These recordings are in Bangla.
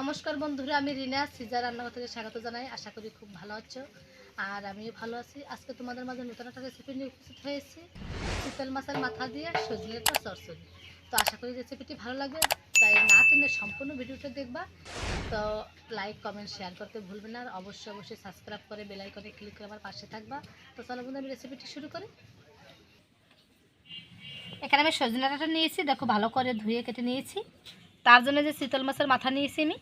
নমস্কার বন্ধুরা, আমি রিনা সিজার রান্নাঘর থেকে স্বাগত জানাই। আশা করি খুব ভালো আছো। আর আমিও ভালো আছি। আজকে তোমাদের মাঝে নতুন একটা রেসিপি নিয়ে উপস্থিত হয়েছি। চিতল মাছের মাথা দিয়ে সজনে একটা চরচড়ি তো আশা করি রেসিপিটি ভালো লাগবে। তাই না টেনে সম্পূর্ণ ভিডিওটা দেখবা। তো লাইক কমেন্ট শেয়ার করতে ভুলবে না। আর অবশ্যই অবশ্যই সাবস্ক্রাইব করে বেল আইকনে ক্লিক করে আমার পাশে থাকবা। তো চলো বন্ধু আমি রেসিপিটি শুরু করি। এখানে আমি সজনে ডাঁটাটা নিয়েছি। দেখো ভালো করে ধুয়ে কেটে নিয়েছি। তার জন্য যে শীতল মাছের মাথা নিয়েছি আমি।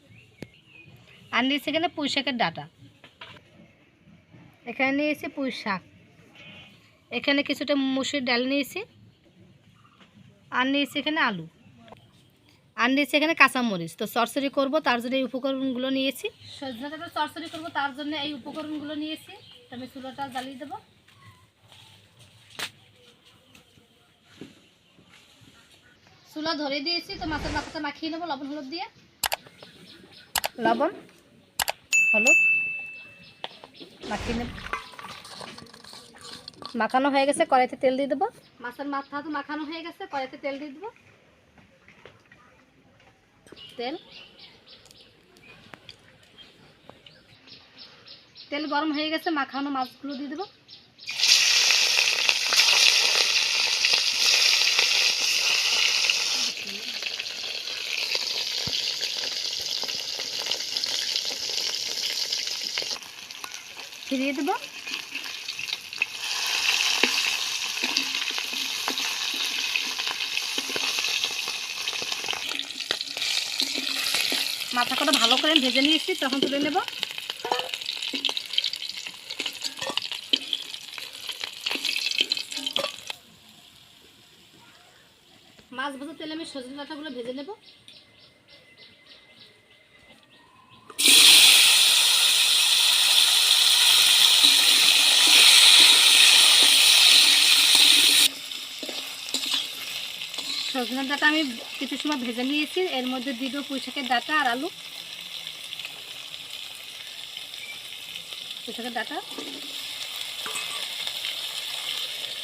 আর নিয়েছি এখানে পুঁই শাকের ডাটা। এখানে নিয়েছি পুঁই শাক। এখানে কিছুটা মুসুর ডাল নিয়েছি। আর নিয়েছি এখানে আলু। আর নিয়েছি এখানে কাঁচামরিচ। তো সরসরি করব, তার জন্য এই উপকরণগুলো নিয়েছি। সজনে ডাটা চরচড়ি করব, তার জন্য এই উপকরণগুলো নিয়েছি। তো আমি চুলোটা জ্বালিয়ে দেবো। চুলা ধরে দিয়েছি তো মাছের মাথাটা মাখিয়ে নেব লবণ হলুদ দিয়ে। লবণ হলুদ মাখিয়ে নেব। মাখানো হয়ে গেছে কড়াইতে তেল দিয়ে দেবো। মাছের মাথা তো মাখানো হয়ে গেছে কড়াইতে তেল দিয়ে দেবো। তেল। তেল গরম হয়ে গেছে মাখানো মাছগুলো দিয়ে দেবো। ফিরিয়ে দেবো। মাথা কটা ভালো করে ভেজে নিয়েছি, তখন তুলে নেব। মাছ ভাজা তেলে আমি সজনে ডাঁটাগুলো ভেজে নেব। সজনের ডাটা আমি কিছু সময় ভেজে নিয়েছি। এর মধ্যে দেবো পুঁই শাকের ডাটা আর আলু। পুঁই শাকের ডাটা,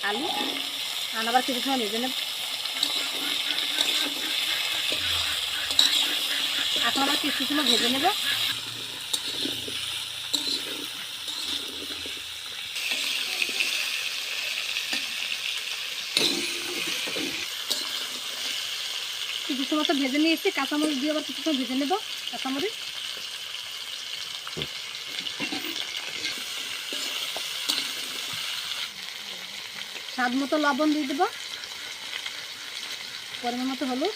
আলু, আর আবার কিছু সময় ভেজে নেব। এখন আবার কিছু সময় ভেজে নেব। কিছু সময় তো ভেজে নিয়েছি, কাঁচামরিচ দিয়ে আবার কিছু সময় ভেজে নেব, কাঁচামরিচ। স্বাদ মতো লবণ দিয়ে দেবো, পরিমাণ মতো হলুদ।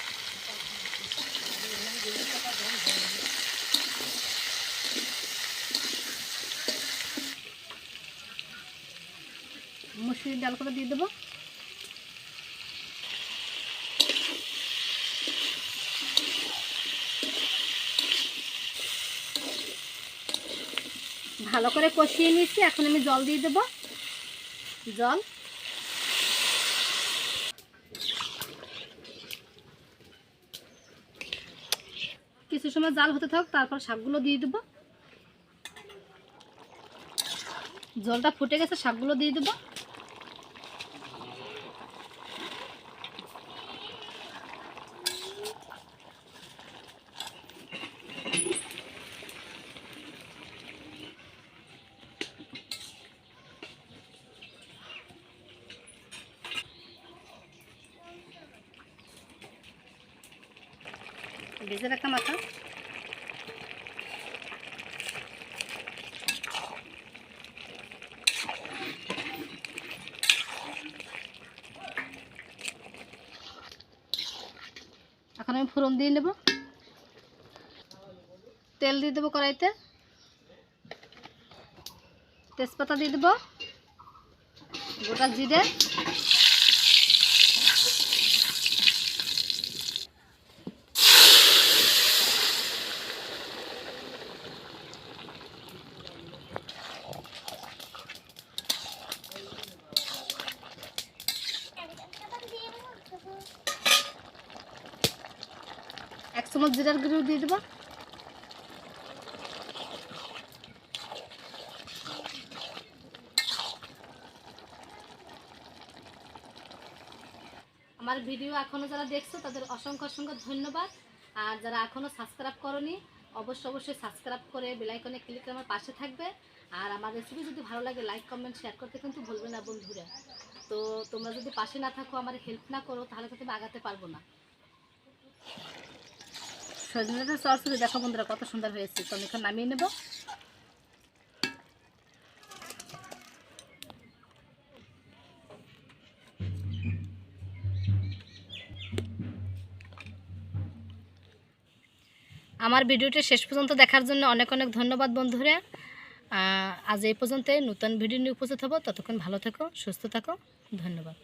মুসুরির ডাল করে দিয়ে দেবো। ভালো করে কষিয়ে নিয়েছি। এখন আমি জল দিয়ে দেব। জল। কিছু সময় জাল হতে থাক তারপর শাকগুলো দিয়ে দেব। জলটা ফুটে গেছে, শাকগুলো দিয়ে দেবো। ভেজে রাখা মাথা। এখন আমি ফোড়ন দিয়ে নেব। তেল দিয়ে দেবো কড়াইতে। তেজপাতা দিয়ে দেবো। গোটা জিরে। এক চামচ জিরার গুঁড়ো দিয়ে দেবো। আমার ভিডিও এখনও যারা দেখছ, তাদের অসংখ্য অসংখ্য ধন্যবাদ। আর যারা এখনও সাবস্ক্রাইব করনি, অবশ্যই অবশ্যই সাবস্ক্রাইব করে বেলাইকনে ক্লিক করে আমার পাশে থাকবে। আর আমার রেসিপি যদি ভালো লাগে লাইক কমেন্ট শেয়ার করতে কিন্তু ভুলবে না বন্ধুরা। তো তোমরা যদি পাশে না থাকো, আমার হেল্প না করো, তাহলে কিন্তু আমি আগাতে পারব না। সজনেটা সরসরি দেখো বন্ধুরা কত সুন্দর হয়েছে। তো আমি এখন নামিয়ে নেব। আমার ভিডিওটি শেষ পর্যন্ত দেখার জন্য অনেক অনেক ধন্যবাদ বন্ধুরা। আজ এই পর্যন্ত নতুন ভিডিও নিয়ে উপস্থিত হব। ততক্ষণ ভালো থেকো, সুস্থ থাকো। ধন্যবাদ।